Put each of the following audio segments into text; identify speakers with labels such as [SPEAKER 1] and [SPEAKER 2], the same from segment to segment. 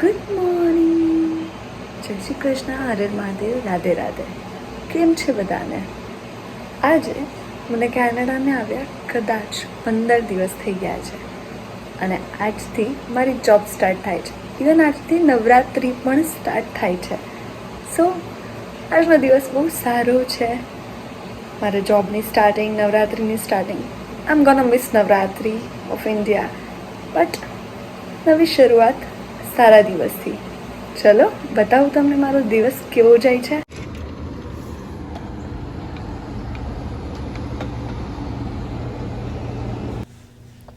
[SPEAKER 1] Good morning જય શ્રી કૃષ્ણ. હરે મહાદેવ. રાધે રાધે. કેમ છે બધાને? આજે મને કેનેડાને આવ્યા કદાચ પંદર દિવસ થઈ ગયા છે. અને આજથી મારી જોબ સ્ટાર્ટ થાય છે. ઇવન આજથી નવરાત્રિ પણ સ્ટાર્ટ થાય છે. સો આજનો દિવસ બહુ સારો છે. મારે જોબની સ્ટાર્ટિંગ નવરાત્રિની starting I am gonna miss Navratri of India but નવી શરૂઆત સારા દિવસથી. ચલો, બતાવું તમને મારો દિવસ કેવો જાય છે?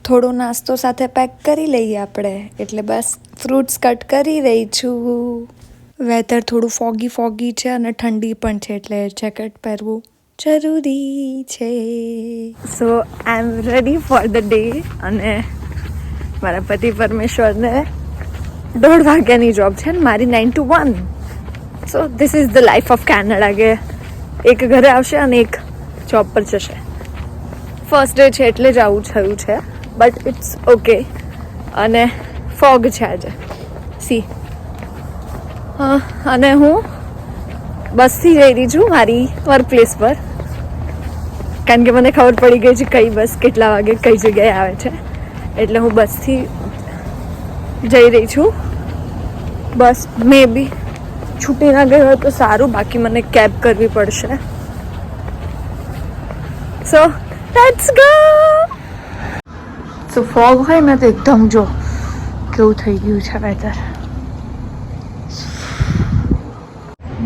[SPEAKER 1] થોડો નાસ્તો સાથે પેક કરી લઈએ આપણે. એટલે બસ ફ્રૂટ્સ કટ કરી રહી છું. વેધર થોડું ફોગી ફોગી છે અને ઠંડી પણ છે, એટલે જેકેટ પહેરવું જરૂરી છે. So I am ready for the day અને મારા પતિ પરમેશ્વરને દોઢ વાગ્યાની જોબ છે ને મારી nine to one so this is the life of Canada કે એક ઘરે આવશે અને એક જોબ પર જશે. ફર્સ્ટ ડે છે એટલે જ આવું થયું છે બટ ઇટ્સ ઓકે અને ફોગ છે આજે. સી અને હું બસથી જઈ રહી છું મારી વર્ક પ્લેસ પર. કારણ કે મને ખબર પડી ગઈ છે કઈ બસ કેટલા વાગે કઈ જગ્યાએ આવે છે. એટલે હું બસથી જઈ રહી છું. બસ મે બી છૂટી ના ગઈ હોય તો સારું બાકી મને કેબ કરવી પડશે. So let's go so fog હોય ને તો એકદમ જો કેવું થઈ ગયું છે વેધર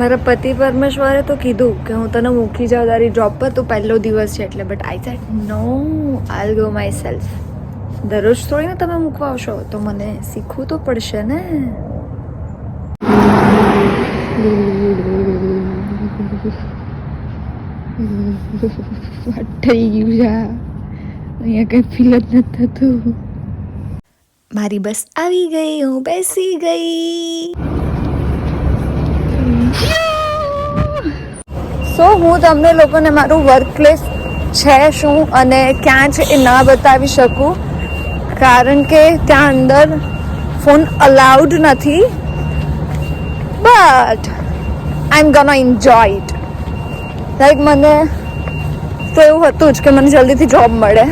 [SPEAKER 1] મારા પતિ પરમેશ્વરે તો કીધું કે હું તને મૂકી જાઉં તારી જોબ પર તો પહેલો દિવસ છે એટલે but I set no I go myself દરરોજ થોડી ને તમે મૂકવા આવશો તો મને શીખવું તો પડશે ને. થઈ ગયું છે અહીંયા કઈ ફીલ જ નથી થતું. મારી બસ આવી ગઈ હું બેસી ગઈ. સો હું તમને લોકોને મારું વર્ક પ્લેસ છે શું અને ક્યાં છે એ ના બતાવી શકું. કારણ કે ત્યાં અંદર ફોન અલાઉડ નથી but I am gonna enjoy it like મને તો એવું હતું જ કે મને જલ્દીથી જોબ મળે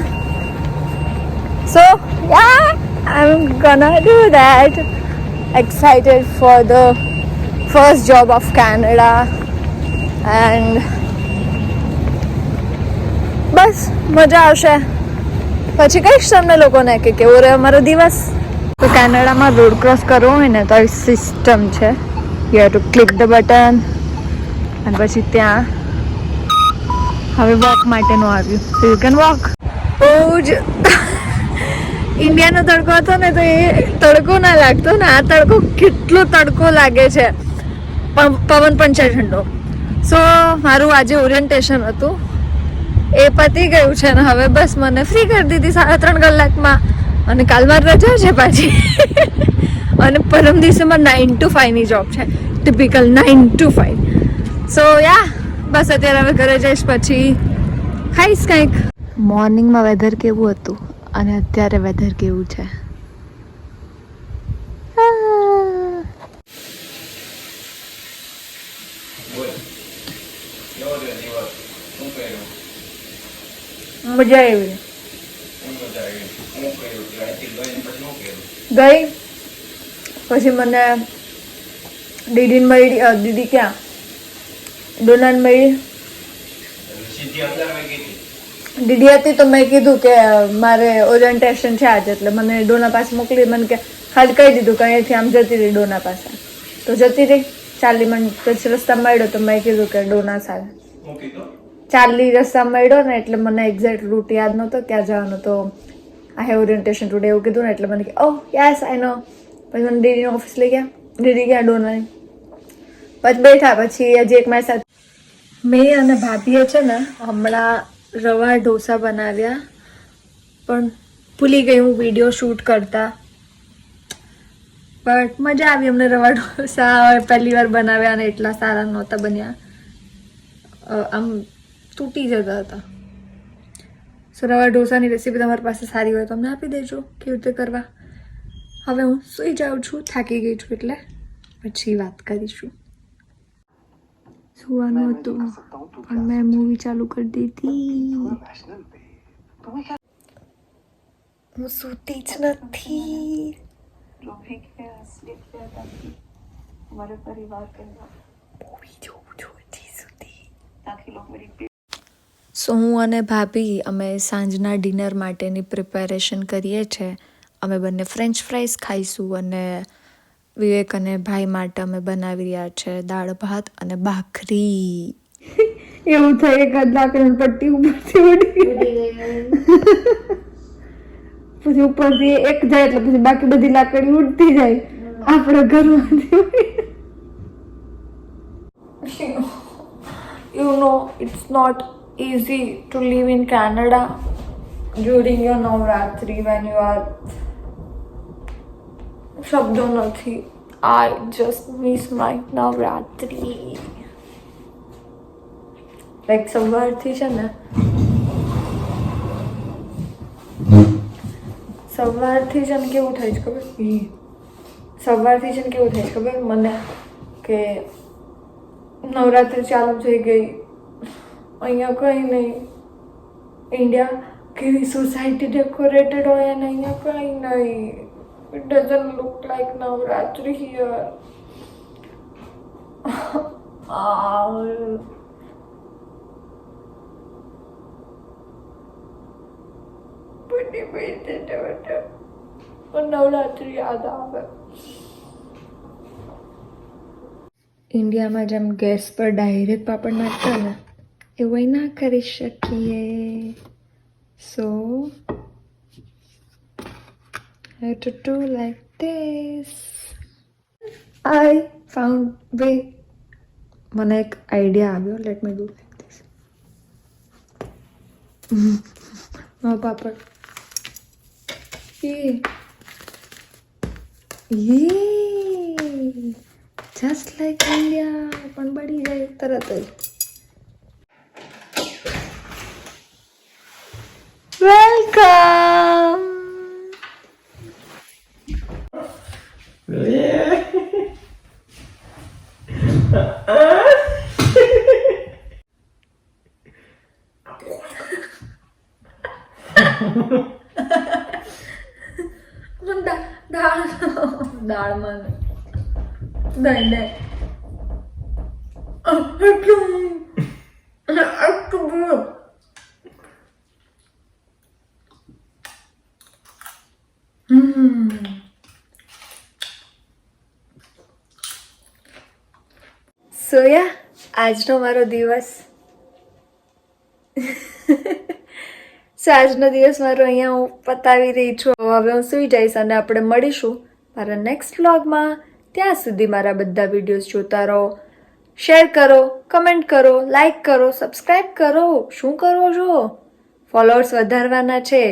[SPEAKER 1] so ya I am gonna do that excited for the first job of Canada and બસ મજા આવશે પછી કહીશ તમને લોકોને કે કેવો રહ્યો અમારો દિવસ? તો કેનેડામાં રોડ ક્રોસ કરવો હોય ને તો આવી સિસ્ટમ છે. You have to click the button અને પછી ત્યાં. હવે વોક માટેનું આવ્યું. સો યુ કેન વોક બહુ જ ઇન્ડિયાનો તડકો હતો ને તો એ તડકો ના લાગતો ને. આ તડકો કેટલો તડકો લાગે છે. પવન પણ છે ઠંડો. સો મારું આજે ઓરિએન્ટેશન હતું. એ પતી ગયું છે ને હવે બસ મને ફ્રી કરી દીધી સાડા ત્રણ કલાકમાં. અને કાલ મારી રજા છે પાછી. અને પરમ દિવસે મારે નાઇન ટુ ફાઈવની જોબ છે. Typical nine to five so ya બસ અત્યારે હવે ઘરે જઈશ પછી. ખાઈશ કંઈક. મોર્નિંગમાં વેધર કેવું હતું? અને અત્યારે વેધર કેવું છે?
[SPEAKER 2] કર્યું?
[SPEAKER 1] મજા આવી. ગઈ? પછી મને દીદી મળી દીદી ક્યાં? ડોનાને મળી. દીદી હતી તો મેં કીધું કે મારે ઓરિએન્ટેશન છે આજે, એટલે મને ડોના પાસે મોકલી, મને કે કહી દીધું કે અહીંયાથી આમ જતી રહી ડોના પાસે. તો જતી રહી. ચાલી મને પછી રસ્તા મળ્યો તો મેં કીધું કે ડોના સાથે ચાલી રસ્તા મળ્યો ને એટલે મને એક્ઝેક્ટ રૂટ યાદ નહોતો, ક્યાં જવાનું તો આ હેવ ઓરિએન્ટેશન ટુડે એવું કીધું ને એટલે મને કે ઓહ યસ આઈ નો પછી મને દીદીની ઓફિસ લઈ ગયા. દીદી ગયા ડોનાની. પછી બેઠા, પછી હજી એક મારી સાથે મેં અને ભાભીએ છે ને હમણાં રવા ઢોસા બનાવ્યા, પણ ભૂલી ગઈ હું વીડિયો શૂટ કરતા. બટ મજા આવી અમને રવા ઢોસા પહેલી વાર બનાવ્યા અને એટલા સારા નહોતા બન્યા. આમ તૂટી જતા હતા સો રવા ઢોસાની રેસીપી તમારી પાસે સારી હોય તો અમને આપી દેજો કેવી રીતે કરવા હવે હું સૂઈ જાઉં છું થાકી ગઈ છું એટલે પછી વાત કરીશું સુવાનું હતું પણ મેં મૂવી ચાલુ કરી દીધી હું સૂતી જ નથી
[SPEAKER 3] जो भी किया स्लिप किया ताकि हमारे परिवार के नाम
[SPEAKER 1] મૂવી જોઉં છું હજી સુધી
[SPEAKER 3] ताकि लोग मेरी पीठ
[SPEAKER 1] સો હું અને ભાભી અમે સાંજના ડિનર માટેની પ્રિપેરેશન કરીએ છીએ અમે બંને ફ્રેન્ચ ફ્રાઈઝ ખાઈશું અને વિવેક અને ભાઈ માટે અમે બનાવી રહ્યા છે દાળ ભાત અને ભાખરી. એવું થાય એક જ લાકડી પટ્ટી ઉપરથી ઉડી પછી ઉપરથી એક જાય એટલે પછી બાકી બધી લાકડી ઉડતી જાય. આપણે ઘરમાંથી you know it's not easy to live in Canada during your Navratri when you are શબ્દો નથી I just miss my Navratri like સવારથી છે ને સવારથી છે ને કેવું થાય છે ખબર. સવારથી છે ને કેવું થાય છે ખબર મને કે નવરાત્રિ ચાલુ થઈ ગઈ અહીંયા કંઈ નહીં. ઇન્ડિયા કેવી સોસાયટી ડેકોરેટેડ હોય અને અહીંયા કંઈ નહીં. It doesn't look like Navratri here Navratri યાદ આવે. ઇન્ડિયામાં જેમ ગેસ પર ડાયરેક્ટ પાપડ નાખતા ને એવું અહીં ના કરી શકીએ સો have to do like this. I found way, મને એક આઈડિયા આવ્યો. Let me do like this મારો પાપડ એ યે જસ્ટ લાઈક ઇન્ડિયા પણ બળી જાય તરત જ. 웰컴. 왜? 근데 나는 나만 나인데 아 이렇게 아 이렇게 뭐 સોયા આજનો મારો દિવસ. સો આજનો દિવસ મારો અહીંયા હું પતાવી રહી છું. હવે હું સૂઈ જઈશ અને આપણે મળીશું મારા નેક્સ્ટ વ્લોગમાં ત્યાં સુધી મારા બધા વિડીયોઝ જોતા રહો. શેર કરો કમેન્ટ કરો લાઈક કરો સબસ્ક્રાઈબ કરો. શું કરો છો? ફોલોઅર્સ વધારવાના છે.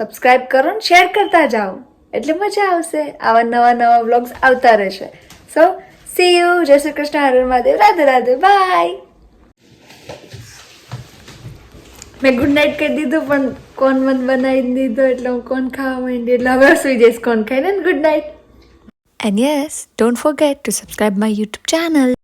[SPEAKER 1] સબસ્ક્રાઈબ કરો ને શેર કરતા જાઓ. એટલે મજા આવશે. આવા નવા નવા વ્લોગ્સ આવતા રહેશે. સો સી યુ જય શ્રી કૃષ્ણ હરે મહાદેવ રાધે રાધે બાય મેં ગુડ નાઇટ કહી દીધું પણ કોણ મન બનાવી દીધો એટલે હું કોણ ખાવા માંડી. એટલે હવે સુઈ જઈશ કોણ ખાઈને. Good night and yes don't forget to subscribe my YouTube channel.